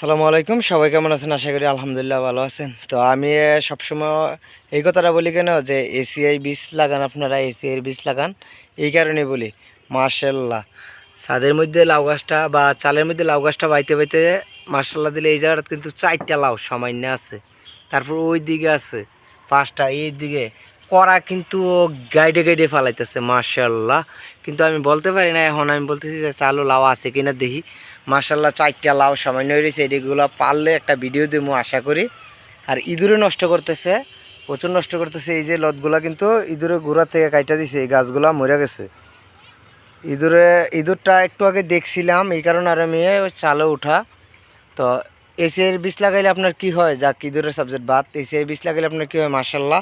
সালামু আলাইকুম, সবাই কেমন আছেন? আশা করি আলহামদুলিল্লাহ ভালো আছেন। তো আমি সবসময় এই কথাটা বলি কেন যে এসিআই বীজ লাগান, আপনারা এসিআই বীজ লাগান, এই কারণে বলি মার্শাল্লাহ ছাদের মধ্যে লাউ গাছটা বা চালের মধ্যে লাউ গাছটা বাইতে বাইতে মার্শাল্লাহ দিলে এই জায়গাটা কিন্তু চারটা লাউ সামান্য আছে। তারপর ওই দিকে আছে, পাঁচটা এই দিকে করা কিন্তু গাইডে গাইডে ফালাইতেছে মার্শাল্লাহ কিন্তু আমি বলতে পারি না, এখন আমি বলতেছি যে চালু লাউ আছে কিনা দেখি। মার্শাল্লাহ চারটা লাউ সামান্য রয়েছে এদিকগুলো পারলে একটা ভিডিও দেবো আশা করি। আর ইঁদুরে নষ্ট করতেছে, প্রচুর নষ্ট করতেছে, এই যে লতগুলা কিন্তু ইঁদুরে গোড়া থেকে কাইটা দিছে, এই গাছগুলা মরে গেছে। ইঁদুরে, ইঁদুরটা একটু আগে দেখছিলাম, এই কারণে আর আমি চালে উঠা। তো এসিআইয়ের বীজ লাগাইলে আপনার কি হয়? যা ইঁদুরের সাবজেক্ট বাদ এসিআই বীজ লাগাইলে আপনার কী হয়? মার্শাল্লাহ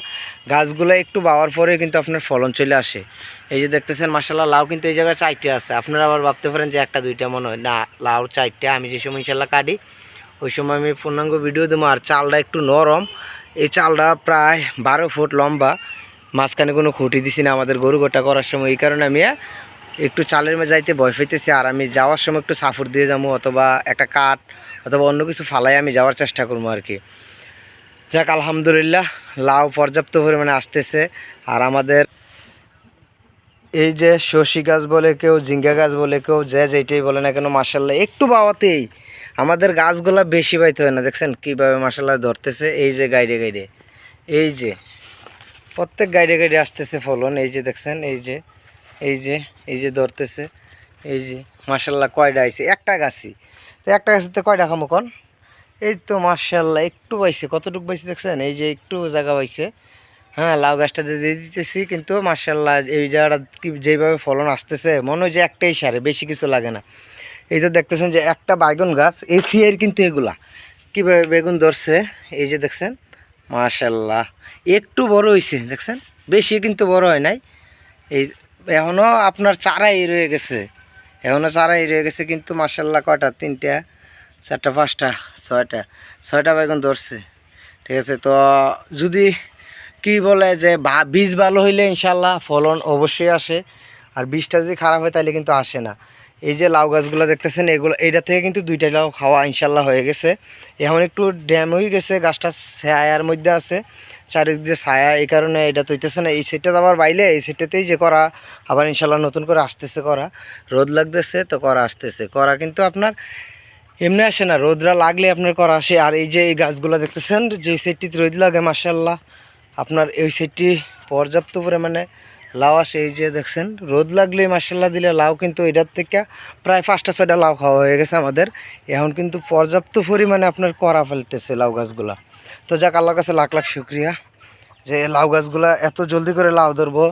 গাছগুলো একটু বাওয়ার পরে কিন্তু আপনার ফলন চলে আসে। এই যে দেখতেছেন মার্শাল্লাহ লাউ কিন্তু এই জায়গায় চারটে আছে। আপনারা আবার ভাবতে পারেন যে একটা, দুইটা মনে হয়। না, লাউ চারটে, আমি যে সময় ইনশাল্লাহ কাটি, ওই সময় আমি পূর্ণাঙ্গ ভিডিও দেবো। আর চালটা একটু নরম। এই চালটা প্রায় বারো ফুট লম্বা। মাঝখানে কোনো খুঁটি দিছি না, আমাদের গরু গোটা করার সময়। এই কারণে আমি একটু চালের মধ্যে যাইতে ভয় পেতেছি আর আমি যাওয়ার সময় একটু সাফর দিয়ে যাব, অথবা একটা কাঠ, অথবা অন্য কিছু ফালাই আমি যাওয়ার চেষ্টা করব আর কি। যাক, আলহামদুলিল্লাহ, লাউ পর্যাপ্ত পরিমাণে আসতেছে, আর আমাদের এই যে শশী গাছ বলে কেউ জিঙ্গা গাছ বলে কেউ, যে যেইটাই বলে না কেন মার্শাল্লাহ একটু বাওয়াতেই আমাদের গাছগুলা বেশি পাইতে হয় না, দেখছেন কীভাবে মার্শাল্লাহ ধরতেছে, এই যে গাইডে গাইডে, এই যে, প্রত্যেক গাইডে গাইডে আসতেছে ফলন, এই যে দেখছেন, এই যে এই যে এই যে ধরতেছে, এই যে মার্শাল্লাহ কয়টা আইছে? একটা গাছই তো একটা গাছিতে কয়টা খামো কন? এই তো মার্শাল্লাহ একটু পাইছে কতটুকু পাইছে দেখছেন? এই যে একটু জায়গা পাইছে হ্যাঁ লাউ গাছটা দিয়ে দিতেছি, কিন্তু মার্শাল্লাহ এই জায়গাটা কি যেভাবে ফলন আসতেছে, মনে হয় যে একটাই সারে, বেশি কিছু লাগে না। এই তো দেখতেছেন যে একটা বাইগন গাছ এসিআর কিন্তু এগুলা। কীভাবে বেগুন ধরছে, এই যে দেখছেন? মার্শাল্লাহ একটু বড় হয়েছে দেখছেন? বেশি কিন্তু বড় হয় নাই। এই এখনও আপনার চারাই রয়ে গেছে। এখনও চারাই রয়ে গেছে কিন্তু মার্শাল্লাহ কটা তিনটা, চারটা, পাঁচটা, ছয়টা। ছয়টা বেগুন ধরছে। ঠিক আছে, তো যদি কি বলে যে বীজ ভালো হইলে ইনশাল্লাহ ফলন অবশ্যই আসে। আর বীজটা যদি খারাপ হয় তাহলে কিন্তু আসে না। এই যে লাউ গাছগুলো দেখতেছেন, এগুলো, এইটা থেকে কিন্তু দুইটা লাউ খাওয়া ইনশাল্লাহ হয়ে গেছে। এখন একটু ড্যাম হয়ে গেছে, গাছটা ছায়ার মধ্যে আছে। চারিদিক ছায়া এই কারণে এটা তৈতেছে না। এই সেটটা আবার বাইলে, এই সেটটাতেই যে করা, আবার ইনশাল্লাহ নতুন করে আসতেছে করা। রোদ লাগতেছে তো করা আসতেছে। করা কিন্তু আপনার এমনি আসে না, রোদরা লাগলে আপনার করা আসে। আর এই যে এই গাছগুলো দেখতেছেন, যে সেটটিতে রোদ লাগে মার্শাল্লাহ আপনার এই সেটটি পর্যাপ্ত পরিমাণে লাউ আসে এই যে দেখছেন, রোদ লাগলে মার্শাল্লাহ দিলে লাউ কিন্তু এটার থেকে প্রায় পাঁচটা, ছয়টা লাউ খাওয়া হয়ে গেছে আমাদের। এখন কিন্তু পর্যাপ্ত পরিমাণে আপনার করা ফেলতেছে লাউ গাছগুলা। তো যাক, আল্লাহর কাছে লাখ লাখ শুক্রিয়া যে লাউ গাছগুলা এত জলদি করে লাউ ধরবো।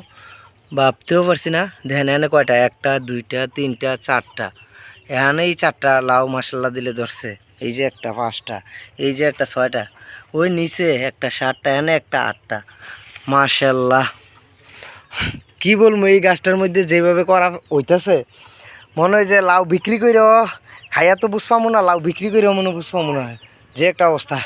ভাবতেও পারছি না, দেখেন এনে কয়টা? একটা, দুইটা, তিনটা, চারটা। এখানে এই চারটা লাউ মাসাল্লা দিলে ধরছে, এই যে একটা পাঁচটা, এই যে একটা ছয়টা, ওই নিচে একটা সাতটা এনে একটা আটটা। মাশাল্লাহ কি বলব, এই গাছটার মধ্যে যেভাবে করা হইতেছে, মনে হয় যে লাউ বিক্রি করে খাইয়া তো বুঝপামো না, লাউ বিক্রি করেও মনে বুঝপামো না, যে একটা অবস্থা।